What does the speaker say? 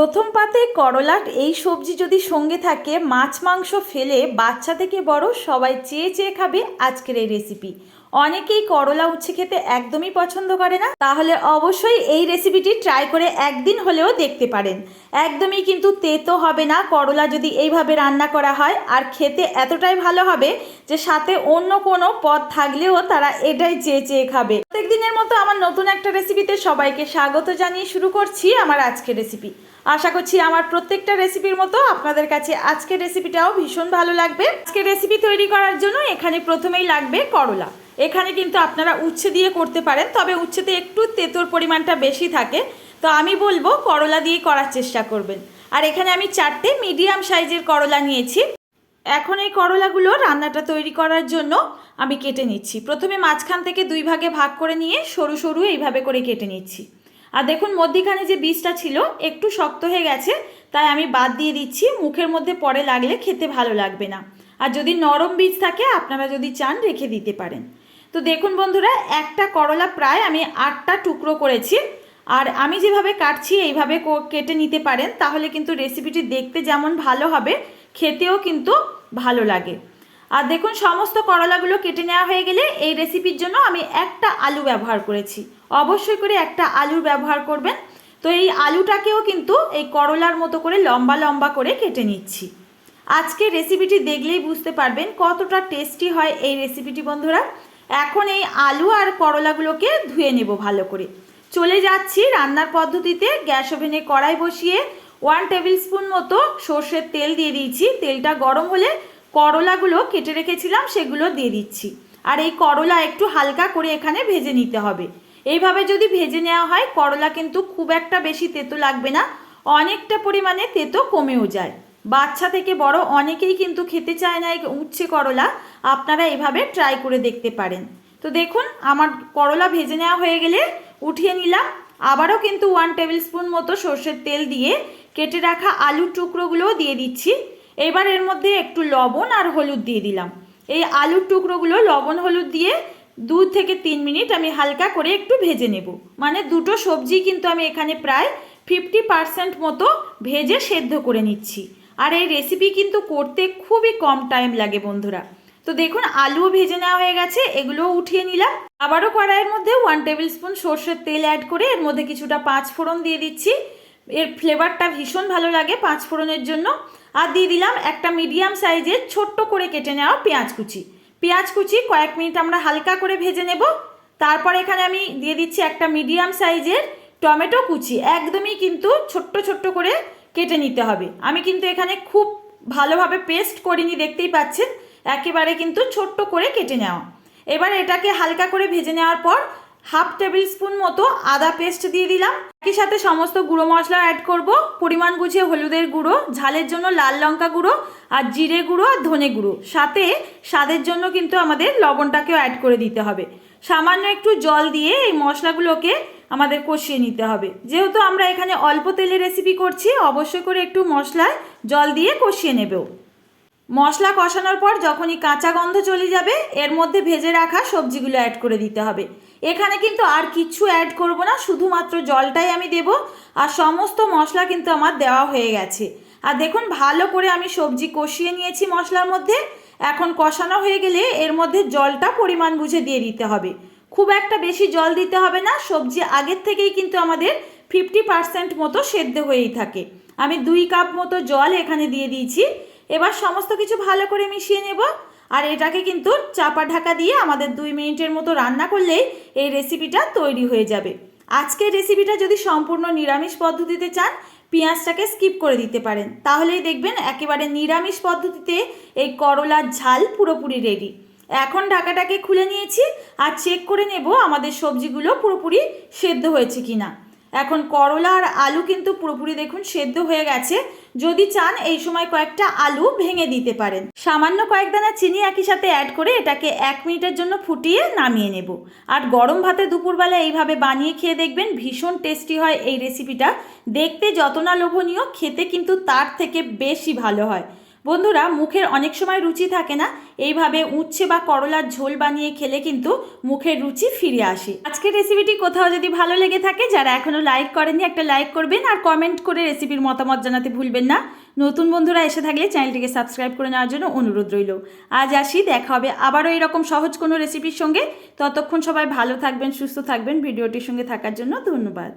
প্রথম পাতে করলাট, এই সবজি যদি সঙ্গে থাকে, মাছ, মাংস ফেলে বাচ্চা থেকে বড়, সবাই চেয়ে চেয়ে খাবে আজকের এই রেসিপি অনেকেই করলা উচ্ছে খেতে একদমই পছন্দ করে না। তাহলে অবশ্যই এই রেসিপিটি ট্রাই করে একদিন হলেও দেখতে পারেন। একদমই কিন্তু তেতো হবে না করলা যদি এইভাবে রান্না করা হয়। আর খেতে এতটাই ভালো হবে যে সাথে অন্য কোনো পদ থাকলেও তারা এটাই চেয়ে চেয়ে খাবে। প্রত্যেক দিনের মতো আমার নতুন একটা রেসিপিতে সবাইকে স্বাগত জানিয়ে শুরু করছি আমার আজকের রেসিপি আশা করছি আমার প্রত্যেকটা রেসিপির মতো আপনাদের কাছে আজকের রেসিপিটাও ভীষণ ভালো লাগবে। আজকের রেসিপি তৈরি করার জন্য এখানে প্রথমেই লাগবে করলা। এখানে কিন্তু আপনারা উচ্ছে দিয়ে করতে পারেন, তবে উচ্ছেতে একটু তেঁতোর পরিমাণটা বেশি থাকে। তো আমি বলব করলা দিয়ে করার চেষ্টা করবেন। আর এখানে আমি চারটে মিডিয়াম সাইজের করলা নিয়েছি। এখন এই করলাগুলো রান্নাটা তৈরি করার জন্য আমি কেটে নিচ্ছি। প্রথমে মাঝখান থেকে দুই ভাগে ভাগ করে নিয়ে সরু সরু এইভাবে করে কেটে নিচ্ছি। আর দেখুন, মধ্যিখানে যে বীজটা ছিল, একটু শক্ত হয়ে গেছে, তাই আমি বাদ দিয়ে দিচ্ছি। মুখের মধ্যে পরে লাগলে খেতে ভালো লাগবে না। আর যদি নরম বীজ থাকে, আপনারা যদি চান রেখে দিতে পারেন। তো দেখুন বন্ধুরা, একটা করলা প্রায় আমি আটটা টুকরো করেছি। আর আমি যেভাবে কাটছি, এইভাবে কেটে নিতে পারেন, তাহলে কিন্তু রেসিপিটি দেখতে যেমন ভালো হবে, খেতেও কিন্তু ভালো লাগে। আর দেখুন, সমস্ত করলাগুলো কেটে নেওয়া হয়ে গেলে এই রেসিপির জন্য আমি একটা আলু ব্যবহার করেছি। অবশ্যই করে একটা আলুর ব্যবহার করবেন। তো এই আলুটাকেও কিন্তু এই করলার মতো করে লম্বা লম্বা করে কেটে নিচ্ছি। আজকে রেসিপিটি দেখলেই বুঝতে পারবেন কতটা টেস্টি হয় এই রেসিপিটি বন্ধুরা। এখন এই আলু আর করলাগুলোকে ধুয়ে নেব ভালো করে। চলে যাচ্ছি রান্নার পদ্ধতিতে। গ্যাস ওভেনে কড়াই বসিয়ে ওয়ান টেবিল স্পুন মতো সর্ষের তেল দিয়ে দিয়েছি। তেলটা গরম হলে করলাগুলো কেটে রেখেছিলাম, সেগুলো দিয়ে দিচ্ছি। আর এই করলা একটু হালকা করে এখানে ভেজে নিতে হবে। এইভাবে যদি ভেজে নেওয়া হয়, করলা কিন্তু খুব একটা বেশি তেতো লাগবে না। অনেকটা পরিমাণে তেতো কমেও যায়। বাচ্চা থেকে বড় অনেকেই কিন্তু খেতে চায় না এই উচ্ছে করলা। আপনারা এভাবে ট্রাই করে দেখতে পারেন। তো দেখুন, আমার করলা ভেজে নেওয়া হয়ে গেলে উঠিয়ে নিলাম। আবারও কিন্তু ওয়ান টেবিল স্পুন মতো সর্ষের তেল দিয়ে কেটে রাখা আলুর টুকরোগুলোও দিয়ে দিচ্ছি। এবার এর মধ্যে একটু লবণ আর হলুদ দিয়ে দিলাম। এই আলুর টুকরোগুলো লবণ হলুদ দিয়ে দু থেকে তিন মিনিট আমি হালকা করে একটু ভেজে নেব। মানে দুটো সবজি কিন্তু আমি এখানে প্রায় ফিফটি পার্সেন্ট মতো ভেজে সেদ্ধ করে নিচ্ছি। আর এই রেসিপি কিন্তু করতে খুবই কম টাইম লাগে বন্ধুরা। তো দেখুন আলুও ভেজে নেওয়া হয়ে গেছে, এগুলোও উঠিয়ে নিলাম। আবারও কড়াইয়ের মধ্যে ওয়ান টেবিল স্পুন সর্ষের তেল অ্যাড করে এর মধ্যে কিছুটা পাঁচ ফোড়ন দিয়ে দিচ্ছি। এর ফ্লেভারটা ভীষণ ভালো লাগে পাঁচ ফোড়নের জন্য। আর দিয়ে দিলাম একটা মিডিয়াম সাইজের ছোট্ট করে কেটে নেওয়া পেঁয়াজ কুচি। পেঁয়াজ কুচি কয়েক মিনিট আমরা হালকা করে ভেজে নেব। তারপর এখানে আমি দিয়ে দিচ্ছি একটা মিডিয়াম সাইজের টমেটো কুচি। একদমই কিন্তু ছোট্ট ছোট্ট করে কেটে নিতে হবে। আমি কিন্তু এখানে খুব ভালোভাবে পেস্ট করিনি, দেখতেই পাচ্ছেন? একেবারে কিন্তু ছোট্ট করে কেটে নেওয়া। এবার এটাকে হালকা করে ভেজে নেওয়ার পর হাফ টেবিল স্পুন মতো আদা পেস্ট দিয়ে দিলাম। একই সাথে সমস্ত গুঁড়ো মশলা অ্যাড করব। পরিমাণ বুঝে হলুদের গুঁড়ো, ঝালের জন্য লাল লঙ্কা গুঁড়ো, আর জিরে গুঁড়ো আর ধনে গুঁড়ো। সাথে স্বাদের জন্য কিন্তু আমাদের লবণটাকেও অ্যাড করে দিতে হবে। সামান্য একটু জল দিয়ে এই মশলাগুলোকে আমাদের কষিয়ে নিতে হবে। যেহেতু আমরা এখানে অল্প তেলে রেসিপি করছি, অবশ্যই করে একটু মশলায় জল দিয়ে কষিয়ে নেবেও মশলা কষানোর পর যখনই কাঁচা গন্ধ চলে যাবে, এর মধ্যে ভেজে রাখা সবজিগুলো অ্যাড করে দিতে হবে। এখানে কিন্তু আর কিচ্ছু অ্যাড করব না, শুধুমাত্র জলটাই আমি দেব, আর সমস্ত মশলা কিন্তু আমার দেওয়া হয়ে গেছে। আর দেখুন, ভালো করে আমি সবজি কষিয়ে নিয়েছি মশলার মধ্যে। এখন কষানো হয়ে গেলে এর মধ্যে জলটা পরিমাণ বুঝে দিয়ে দিতে হবে। খুব একটা বেশি জল দিতে হবে না, সবজি আগের থেকেই কিন্তু আমাদের ফিফটি পার্সেন্ট মতো সেদ্ধ হয়েই থাকে। আমি দুই কাপ মতো জল এখানে দিয়ে দিয়েছি। এবার সমস্ত কিছু ভালো করে মিশিয়ে নেব। আর এটাকে কিন্তু চাপা ঢাকা দিয়ে আমাদের দুই মিনিটের মতো রান্না করলেই এই রেসিপিটা তৈরি হয়ে যাবে। আজকের রেসিপিটা যদি সম্পূর্ণ নিরামিষ পদ্ধতিতে চান, পেঁয়াজটাকে স্কিপ করে দিতে পারেন। তাহলেই দেখবেন একেবারে নিরামিষ পদ্ধতিতে এই করলার ঝাল পুরোপুরি রেডি এখন ঢাকাটাকে খুলে নিয়েছি আর চেক করে নেব আমাদের সবজিগুলো পুরোপুরি সেদ্ধ হয়েছে কিনা। এখন করলা আর আলু কিন্তু পুরোপুরি দেখুন সেদ্ধ হয়ে গেছে। যদি চান এই সময় কয়েকটা আলু ভেঙে দিতে পারেন। সামান্য কয়েক দানা চিনি একই সাথে অ্যাড করে এটাকে এক মিনিটের জন্য ফুটিয়ে নামিয়ে নেব। আর গরম ভাতে দুপুরবেলা এইভাবে বানিয়ে খেয়ে দেখবেন ভীষণ টেস্টি হয় এই রেসিপিটা দেখতে যত না লোভনীয়, খেতে কিন্তু তার থেকে বেশি ভালো হয়। বন্ধুরা, মুখের অনেক সময় রুচি থাকে না। এইভাবে উচ্ছে বা করলার ঝোল বানিয়ে খেলে কিন্তু মুখের রুচি ফিরে আসে। আজকের রেসিপিটি কোথাও যদি ভালো লেগে থাকে, যারা এখনও লাইক করেননি, একটা লাইক করবেন আর কমেন্ট করে রেসিপির মতামত জানাতে ভুলবেন না। নতুন বন্ধুরা এসে থাকলে চ্যানেলটিকে সাবস্ক্রাইব করে নেওয়ার জন্য অনুরোধ রইল। আজ আসি, দেখা হবে আবারও এরকম সহজ কোনো রেসিপির সঙ্গে। ততক্ষণ সবাই ভালো থাকবেন, সুস্থ থাকবেন। ভিডিওটির সঙ্গে থাকার জন্য ধন্যবাদ।